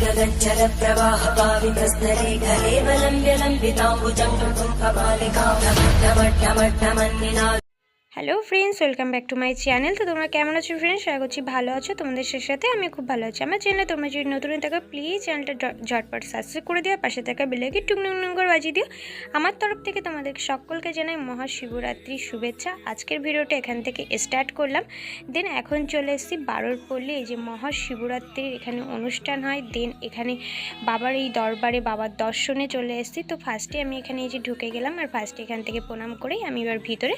गगज्जलप्रवाहपावितस्तरे गले बलं व्यलम्बिताम्बुजं कमालिकामट्टमट्टमट्टमन्निना hello friends welcome back to my channel তো তোমরা কেমন আছো ফ্রেন্ডস আশা করছি ভালো আছো। তোমাদের সাথে সাথে আমি খুব ভালো আছি। আমার চ্যানেলে তোমরা যদি নতুন থাকো প্লিজ চ্যানেলটা ঝটপট সাবস্ক্রাইব করে দিও, পাশে থাকা বেলাইকে টুকনুক নুক করে বাজিয়ে দিও। আমার তরফ থেকে তোমাদের সকলকে জানাই মহাশিবরাত্রির শুভেচ্ছা। আজকের ভিডিওটা এখান থেকে স্টার্ট করলাম। দেন এখন চলে এসেছি বারোর পল্লী এই যে মহাশিবরাত্রির এখানে অনুষ্ঠান হয়। দেন এখানে বাবার এই দরবারে বাবার দর্শনে চলে এসেছি। তো ফার্স্টে আমি এখানে এই যে ঢুকে গেলাম আর ফার্স্টে এখান থেকে প্রণাম করেই আমি এবার ভিতরে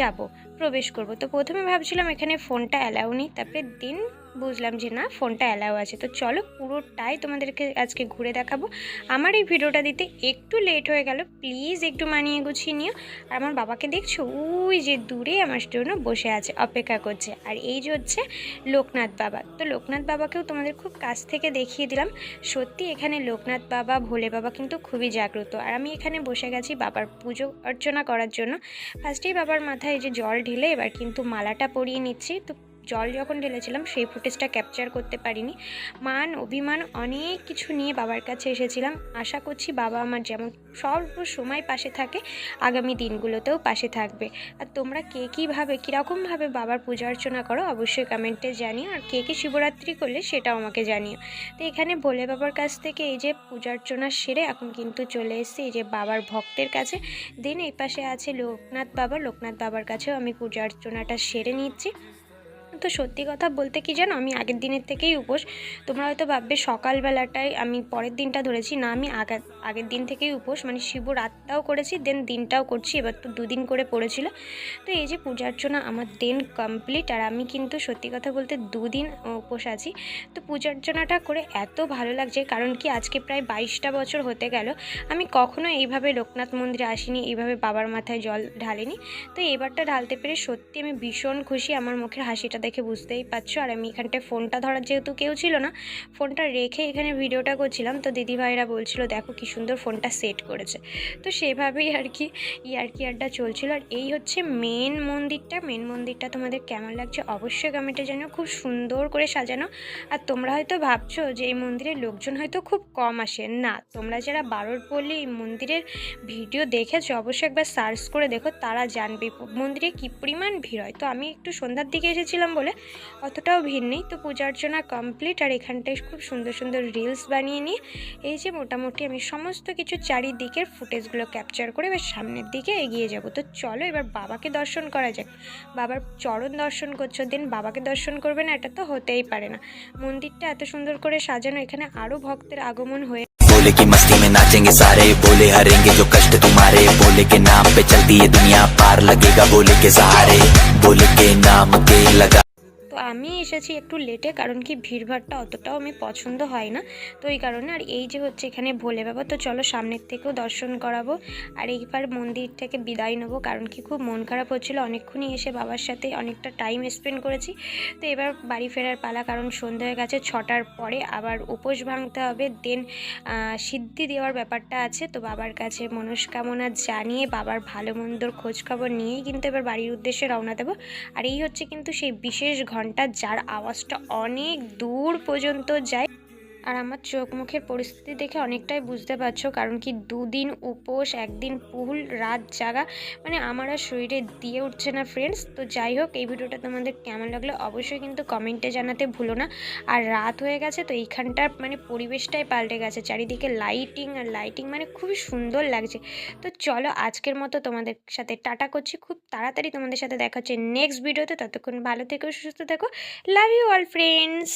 যাব। প্রবেশ করব। তো প্রথমে ভাবছিলাম এখানে ফোনটা অ্যালাউ নেই তারপরে দিন বুঝলাম যে না ফোনটা অ্যালাউ আছে। তো চলো পুরোটাই তোমাদেরকে আজকে ঘুরে দেখাবো। আমার এই ভিডিওটা দিতে একটু লেট হয়ে গেল। প্লিজ একটু মানিয়ে গুছিয়ে নিও। আর আমার বাবাকে দেখছ? ওই যে দূরে আমার জন্য বসে আছে, অপেক্ষা করছে। আর এই যে হচ্ছে লোকনাথ বাবা। তো লোকনাথ বাবাকেও তোমাদের খুব কাছ থেকে দেখিয়ে দিলাম। সত্যি এখানে লোকনাথ বাবা, ভোলে বাবা কিন্তু খুবই জাগ্রত। আর আমি এখানে বসে গেছি বাবার পুজো অর্চনা করার জন্য। ফার্স্টেই বাবার মাথায় যে জল ঢেলে এবার কিন্তু মালাটা পরিয়ে নিচ্ছি। তো জল যখন ঢেলেছিলাম, সেই ফুটেজটা ক্যাপচার করতে পারিনি। মান, অভিমান, অনেক কিছু নিয়ে বাবার কাছে এসেছিলাম। আশা করছি বাবা আমার যেমন সর্ব সময় পাশে থাকে, আগামী দিনগুলোতেও পাশে থাকবে। আর তোমরা কে কীভাবে কীরকমভাবে বাবার পূজা অর্চনা করো, অবশ্যই কমেন্টে জানিও। আর কে কে শিবরাত্রি করলে সেটাও আমাকে জানিও। তো এখানে ভোলে বাবার কাছ থেকে এই যে পূজা অর্চনা সেরে এখন কিন্তু চলে এসেছি। এই যে বাবার ভক্তের কাছে। দেন এই পাশে আছে লোকনাথ বাবা। লোকনাথ বাবার কাছেও আমি পূজা অর্চনাটা সেরে নিচ্ছি। তো সত্যি কথা বলতে কি জানো, আমি আগের দিনের থেকেই উপোস। তোমরা হয়তো ভাববে সকালবেলাটাই আমি পরের দিনটা ধরেছি। না, আমি আগের আগের দিন থেকেই উপোস। মানে শিবরাতটাও করেছি দেন দিনটাও করছি। এবার তো দুদিন করে পড়েছিল। তো এই যে পূজা অর্চনা আমার দিন কমপ্লিট আর আমি কিন্তু সত্যি কথা বলতে দুদিন উপোস আছি। তো পূজা অর্চনাটা করে এত ভালো লাগছে। কারণ কি, আজকে প্রায় বাইশটা বছর হতে গেল। আমি কখনো এইভাবে লোকনাথ মন্দিরে আসিনি, এইভাবে বাবার মাথায় জল ঢালিনি। তো এবারটা ঢালতে পেরে সত্যি আমি ভীষণ খুশি। আমার মুখের হাসিটা দেখে বুঝতেই পারছ। আর আমি এখানটায় ফোনটা ধরার যেহেতু কেউ ছিল না, ফোনটা রেখে এখানে ভিডিওটা করছিলাম। তো দিদিভাইরা বলছিল, দেখো কি সুন্দর ফোনটা সেট করেছে। তো সেভাবেই আর কি ইয়ারকি আড্ডা চলছিল। আর এই হচ্ছে মেন মন্দিরটা। মেন মন্দিরটা তোমাদের কেমন লাগছে অবশ্যই কমেন্টে জানিও। খুব সুন্দর করে সাজানো। আর তোমরা হয়তো ভাবছ যে এই মন্দিরের লোকজন হয়তো খুব কম আসে। না, তোমরা যারা বারোর পল্লী এই মন্দিরের ভিডিও দেখেছ, অবশ্যই একবার সার্চ করে দেখো। তারা জানবে মন্দিরে কী পরিমাণ ভিড় হয়। তো আমি একটু সন্ধ্যার দিকে এসেছিলাম বলে অতটাও ভিড় নেই তো পূজা অর্চনা কমপ্লিট আর এখানটায় খুব সুন্দর সুন্দর রিলস বানিয়ে নিয়ে এই যে মোটামুটি আমি সমস্ত কিছু চারিদিকের ফুটেজগুলো ক্যাপচার করে এবার সামনের দিকে এগিয়ে যাব তো চলো এবার বাবাকে দর্শন করা যাক বাবার চরণ দর্শন করছো দেন বাবাকে দর্শন করবে না এটা তো হতেই পারে না মন্দিরটা এত সুন্দর করে সাজানো এখানে আরও ভক্তের আগমন হয়ে बोले की मस्ती में नाचेंगे सारे बोले हरेंगे जो कष्ट तुम्हारे बोले के नाम पे चलती है दुनिया पार लगेगा बोले के सहारे बोले के नाम के लगा তো আমি এসেছি একটু লেটে কারণ কি ভিড়ভাড়টা অতটাও আমি পছন্দ হয় না। তো এই কারণে আর এই যে হচ্ছে এখানে ভোলে বাবা, তো চলো সামনের থেকেও দর্শন করাবো। আর এইবার মন্দির থেকে বিদায় নেব, কারণ কি খুব মন খারাপ হচ্ছিল। অনেকক্ষণই এসে বাবার সাথে অনেকটা টাইম স্পেন্ড করেছি। তো এবার বাড়ি ফেরার পালা, কারণ সন্ধে হয়ে গেছে ছটার পরে আবার উপোস ভাঙতে হবে। দেন সিদ্ধি দেওয়ার ব্যাপারটা আছে। তো বাবার কাছে মনস্কামনা জানিয়ে বাবার ভালো মন্দর খোঁজখবর নিয়েই কিন্তু এবার বাড়ির উদ্দেশ্যে রওনা দেবো। আর এই হচ্ছে কিন্তু সেই বিশেষ ঘণ্টা। যার আওয়াজটা অনেক দূর পর্যন্ত যায়। আর আমার চোখ মুখের পরিস্থিতি দেখে অনেকটাই বুঝতে পারছ, কারণ কি দুদিন উপোস, একদিন পুহুল, রাত জাগা মানে আমার আর শরীরে দিয়ে উঠছে না ফ্রেন্ডস তো যাই হোক, এই ভিডিওটা তোমাদের কেমন লাগল অবশ্যই কিন্তু কমেন্টে জানাতে ভুলো না। আর রাত হয়ে গেছে তো এইখানটার মানে পরিবেশটাই পাল্টে গেছে, চারিদিকে লাইটিং আর লাইটিং মানে খুবই সুন্দর লাগছে। তো চলো আজকের মতো তোমাদের সাথে টাটা করছি, খুব তাড়াতাড়ি তোমাদের সাথে দেখা হচ্ছে নেক্সট ভিডিওতে ততক্ষণ ভালো থেকো, সুস্থ থেকো লাভ ইউ অল ফ্রেন্ডস